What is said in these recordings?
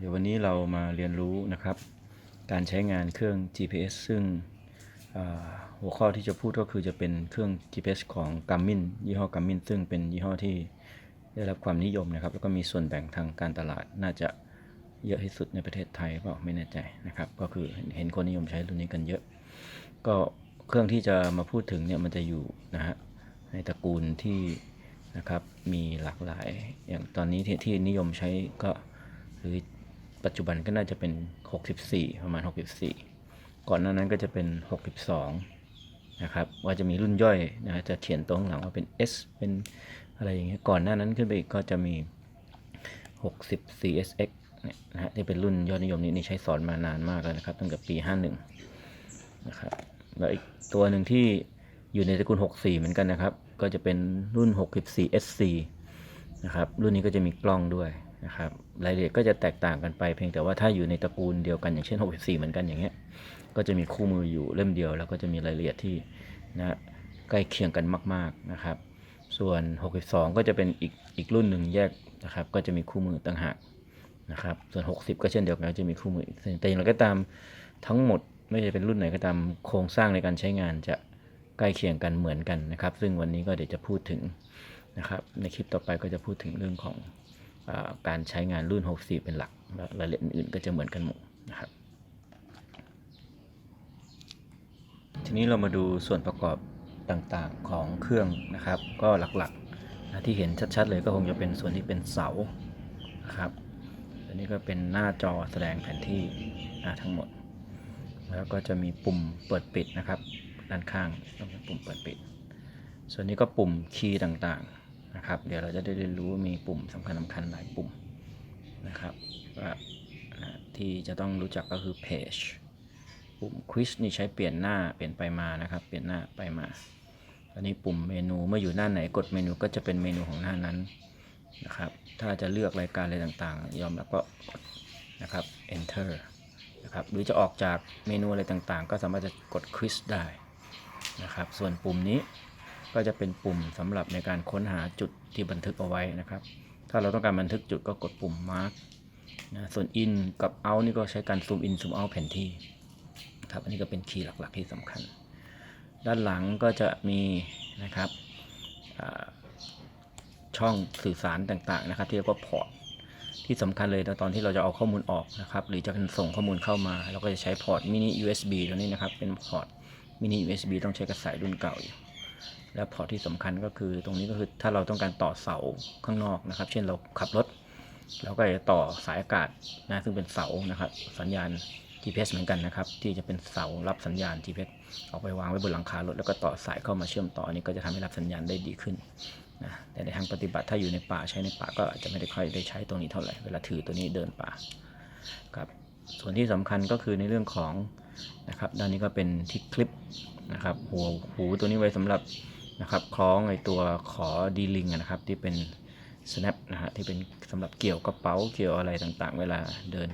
เดี๋ยววันนี้เรามาเรียนรู้นะครับ การใช้งานเครื่อง GPS ซึ่งหัวข้อที่จะพูดก็คือจะเป็นเครื่อง GPS ของ Garmin ยี่ห้อ Garmin ซึ่งเป็นยี่ห้อที่ได้รับความนิยมนะครับ แล้วก็มีส่วนแบ่งทางการตลาดน่าจะเยอะที่สุดในประเทศไทยเปล่าไม่แน่ใจนะครับ ก็คือเห็นคนนิยมใช้รุ่นนี้กันเยอะ ก็เครื่องที่จะมาพูดถึงเนี่ยมันจะอยู่นะฮะในตระกูลที่นะครับมีหลากหลายอย่างตอนนี้ที่ที่นิยมใช้ก็หรือ ปัจจุบันก็น่าจะเป็น 64 ประมาณ 64 ก่อนหน้านั้นก็จะเป็น 62 นะครับ ว่าจะมีรุ่นย่อยนะฮะจะเขียนตรงหลังว่าเป็น S เป็นอะไรอย่างเงี้ย ก่อนหน้านั้นขึ้นไปอีกก็จะมี 60 CSX เนี่ยนะฮะที่เป็นรุ่นยอดนิยมนี้นี่ใช้สอนมานานมากแล้วนะครับ ตั้งแต่ปี 51 นะครับแล้วอีกตัวหนึ่งที่อยู่ในตระกูล 64 เหมือนกันนะครับ ก็จะเป็นรุ่น 64 SC นะครับ รุ่นนี้ก็จะมีกล้องด้วย นะครับรายละเอียดก็จะแตกต่างกันไป เพียงแต่ว่าถ้าอยู่ในตระกูลเดียวกันอย่างเช่น 64 เหมือนกันอย่างเงี้ยก็จะมีคู่มืออยู่เล่มเดียว แล้วก็จะมีรายละเอียดที่นะใกล้เคียงกันมาก ๆนะครับ ส่วน 62 ก็จะเป็นอีกอีกรุ่นหนึ่งแยกนะครับ ก็จะมีคู่มือต่างหากนะครับ ส่วน 60 ก็เช่นเดียวกันจะมีคู่มืออีกแต่อย่างไรก็ตามทั้งหมดไม่ว่าจะเป็นรุ่นไหนก็ตามโครงสร้างในการใช้งานจะใกล้เคียงกันเหมือนกันนะครับ ซึ่งวันนี้ก็เดี๋ยวจะพูดถึงนะครับ ในคลิปต่อไปก็จะพูดถึงเรื่องของ การใช้งานรุ่น 64 เป็นหลักแล้วรายละเอียดอื่นๆก็จะเหมือนกันหมดนะครับ ทีนี้เรามาดูส่วนประกอบต่างๆของเครื่องนะครับ ก็หลักๆนะที่เห็นชัดๆเลยก็คงจะเป็นส่วนที่เป็นเสานะครับอันนี้ก็เป็นหน้าจอแสดงแผนที่นะทั้งหมด แล้วก็จะมีปุ่มเปิดปิดนะครับ ด้านข้างต้องเป็นปุ่มเปิดปิด ส่วนนี้ก็ปุ่มคีย์ต่างๆ นะครับ เดี๋ยวเราจะได้เรียนรู้ว่ามีปุ่มสำคัญสำคัญหลายปุ่มนะครับที่จะต้องรู้จักก็คือ page ปุ่ม quiz นี่ใช้เปลี่ยนหน้าเปลี่ยนไปมานะครับ เปลี่ยนหน้าไปมาอันนี้ปุ่มเมนูเมื่ออยู่หน้าไหนกดเมนูก็จะเป็นเมนูของหน้านั้นนะครับ ถ้าจะเลือกรายการอะไรต่างๆ ยอมแล้วก็กดนะครับ enter นะครับ หรือจะออกจากเมนูอะไรต่างๆ ก็สามารถจะกดคลิกได้นะครับ ส่วนปุ่มนี้ ก็จะเป็นปุ่มสำหรับในการค้นหาจุดที่บันทึกเอาไว้นะครับ ถ้าเราต้องการบันทึกจุดก็กดปุ่ม mark นะส่วน in กับ out นี่ก็ใช้การ zoom in zoom out แผนที่ครับอันนี้ก็เป็นคีย์หลักๆที่สำคัญ ด้านหลังก็จะมีนะครับช่องสื่อสารต่างๆนะครับ ที่เรียกว่าพอร์ตที่สำคัญเลยตอนที่เราจะเอาข้อมูลออกนะครับ หรือจะส่งข้อมูลเข้ามา เราก็จะใช้พอร์ตมินิ USB ตัวนี้นะครับ เป็นพอร์ตมินิ USB ต้องใช้กระสายรุ่นเก่าอยู่ และพอที่สำคัญก็คือตรงนี้ก็คือถ้าเราต้องการต่อเสาข้างนอกนะครับ เช่นเราขับรถ เราก็จะต่อสายอากาศนะซึ่งเป็นเสานะครับ สัญญาณ GPS เหมือนกันนะครับ ที่จะเป็นเสารับสัญญาณ GPS เอาไปวางไว้บนหลังคารถแล้วก็ต่อสายเข้ามาเชื่อมต่อนนี้ก็จะทำให้รับสัญญาณได้ดีขึ้นนะแต่ในทางปฏิบัติถ้าอยู่ในป่าใช้ในป่าก็อาจจะไม่ได้ค่อยได้ใช้ตรงนี้เท่าไหร่เวลาถือตัวนี้เดินป่าครับส่วนที่สำคัญก็คือในเรื่องของนะครับด้านนี้ก็เป็นที่คลิปนะครับหัวหูตัวนี้ไว้สำหรับ นะครับคล้องไอตัวขอดีลิงนะครับที่เป็น snap นะฮะที่เป็นสำหรับเกี่ยวกระเป๋าเกี่ยวอะไรต่างๆ เวลาเดิน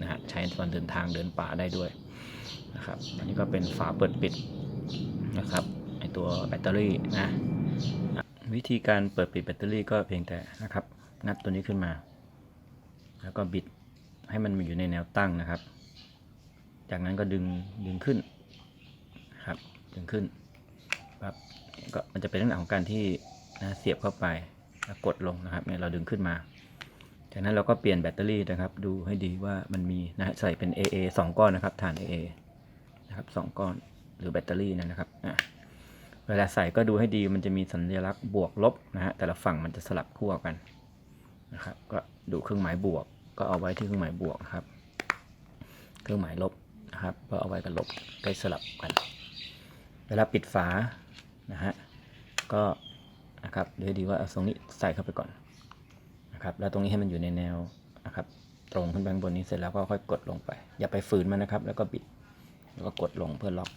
นะฮะใช้ตอนเดินทางเดินป่าได้ด้วยนะครับอันนี้ก็เป็นฝาเปิดปิดนะครับไอตัวแบตเตอรี่นะวิธีการเปิดปิดแบตเตอรี่ก็เพียงแต่นะครับงัดตัวนี้ขึ้นมา แล้วก็บิดให้มันมอยู่ในแนวตั้งนะครับ จากนั้นก็ดึงดึงขึ้นนะครับดึงขึ้น ปั๊บก็มันจะเป็นลักษณะของการที่นะเสียบเข้าไปแล้วกดลงนะครับเนี่ยเราดึงขึ้นมา จากนั้นเราก็เปลี่ยนแบตเตอรี่นะครับ ดูให้ดีว่ามันมีนะฮะใส่เป็น AA 2 ก้อนนะครับฐาน AA นะครับสองก้อนหรือแบตเตอรี่นะครับอะเวลาใส่ก็ดูให้ดีมันจะมีสัญลักษณ์บวกลบนะฮะแต่ละฝั่งมันจะสลับขั้วกันนะครับ ก็ดูเครื่องหมายบวก ก็เอาไว้ที่เครื่องหมายบวกครับ เครื่องหมายลบนะครับก็เอาไว้กับลบใกล้สลับกัน เวลาปิดฝา นะฮะก็นะครับดูให้ดีว่าเอาตรงนี้ใส่เข้าไปก่อนนะครับแล้วตรงนี้ให้มันอยู่ในแนวนะครับตรงขึ้นไปบนนี้เสร็จแล้วก็ค่อยกดลงไป อย่าไปฝืนมันนะครับ แล้วก็บิดแล้วก็กดลงเพื่อล็อก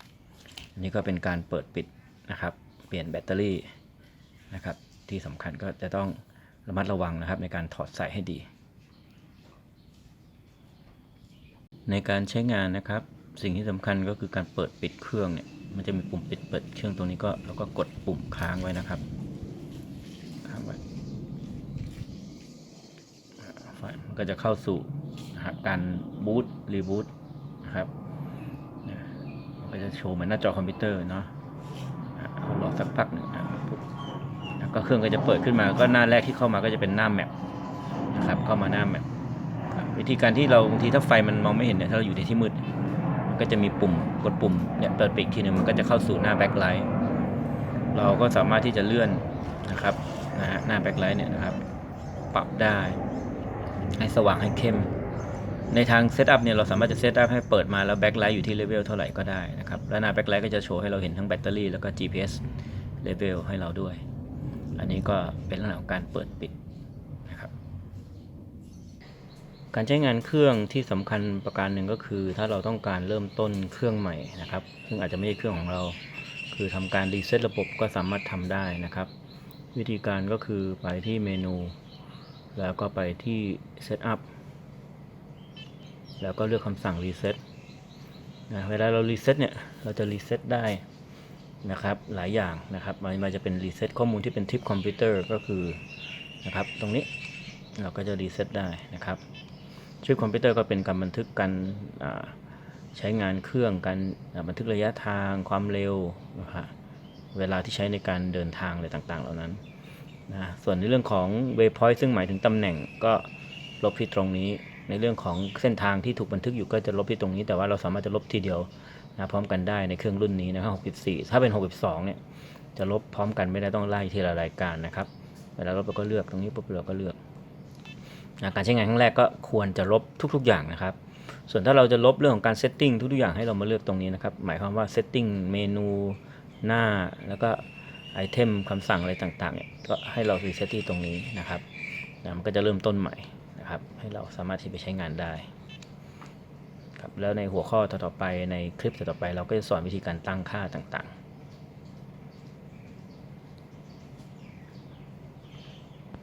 อันนี้ก็เป็นการเปิดปิดนะครับ เปลี่ยนแบตเตอรี่นะครับ ที่สำคัญก็จะต้องระมัดระวังนะครับ ในการถอดใส่ให้ดี ในการใช้งานนะครับ สิ่งที่สำคัญก็คือการเปิดปิดเครื่องเนี่ย มันจะมีปุ่มปิดเปิดเครื่องตรงนี้ก็เราก็กดปุ่มค้างไว้นะครับ ค้างไว้ไฟมันก็จะเข้าสู่การบูตรีบูตนะครับมันก็จะโชว์เหมือนหน้าจอคอมพิวเตอร์เนาะรอสักพักหนึ่งนะปุ๊บแล้วก็เครื่องก็จะเปิดขึ้นมา ก็หน้าแรกที่เข้ามาก็จะเป็นหน้าแมปนะครับ เข้ามาหน้าแมปวิธีการที่เราบางทีถ้าไฟมันมองไม่เห็นเนี่ยถ้าเราอยู่ในที่มืด ก็จะมีปุ่มกดปุ่มเนี่ยเปิดปอีกทีหนึงมันก็จะเข้าสู่หน้าแบ็คไลท์เราก็สามารถที่จะเลื่อนนะครับนะฮะหน้าแบ็คไลท์เนี่ยนะครับปรับได้ ให้สว่างให้เข้ม ในทางเซตอัพเนี่ยเราสามารถจะเซตอัพให้เปิดมาแล้วแบ็คไลท์อยู่ที่เลเวลเท่าไหร่ก็ได้นะครับแล้วหน้าแบ็คไลท์ก็จะโชว์ให้เราเห็นทั้งแบตเตอรี่แล้วก็ GPS เลเวลให้เราด้วย อันนี้ก็เป็นลักษณะของการเปิดปิดนะครับ การใช้งานเครื่องที่สำคัญประการหนึ่งก็คือ ถ้าเราต้องการเริ่มต้นเครื่องใหม่นะครับ ซึ่งอาจจะไม่ใช่เครื่องของเรา คือทำการรีเซ็ตระบบก็สามารถทำได้นะครับ วิธีการก็คือไปที่เมนู แล้วก็ไปที่ Setup แล้วก็เลือกคำสั่ง Reset นะเวลาเรา Reset เนี่ยเราจะ Reset ได้นะครับหลายอย่างนะครับมันจะเป็น Reset ข้อมูลที่เป็นทิปคอมพิวเตอร์ก็คือนะครับตรงนี้เราก็จะ Reset ได้นะครับ ชิปคอมพิวเตอร์ก็เป็นการบันทึกการใช้งานเครื่องการบันทึกระยะทางความเร็วนะครับเวลาที่ใช้ในการเดินทางอะไรต่างๆ เหล่านั้นนะส่วนในเรื่องของ waypoint ซึ่งหมายถึงตำแหน่งก็ลบที่ตรงนี้ ในเรื่องของเส้นทางที่ถูกบันทึกอยู่ก็จะลบที่ตรงนี้ แต่ว่าเราสามารถจะลบทีเดียวนะพร้อมกันได้ในเครื่องรุ่นนี้นะครับ64 ถ้าเป็น 62 เนี่ยจะลบพร้อมกันไม่ได้ต้องไล่ทีละรายการนะครับ เวลาลบเราก็เลือกตรงนี้ปุ๊บเราก็เลือก การใช้งานครั้งแรกก็ควรจะลบทุก ๆ อย่างนะครับ ส่วนถ้าเราจะลบเรื่องของการเซตติ้งทุกๆอย่างให้เรามาเลือกตรงนี้นะครับ หมายความว่าเซตติ้งเมนูหน้าแล้วก็ไอเทมคำสั่งอะไรต่างๆเนี่ยก็ให้เรารีเซตที่ตรงนี้นะครับนะมันก็จะเริ่มต้นใหม่นะครับ ให้เราสามารถที่ไปใช้งานได้ครับแล้วในหัวข้อต่อๆไปในคลิปต่อๆไป เราก็จะสอนวิธีการตั้งค่าต่างๆ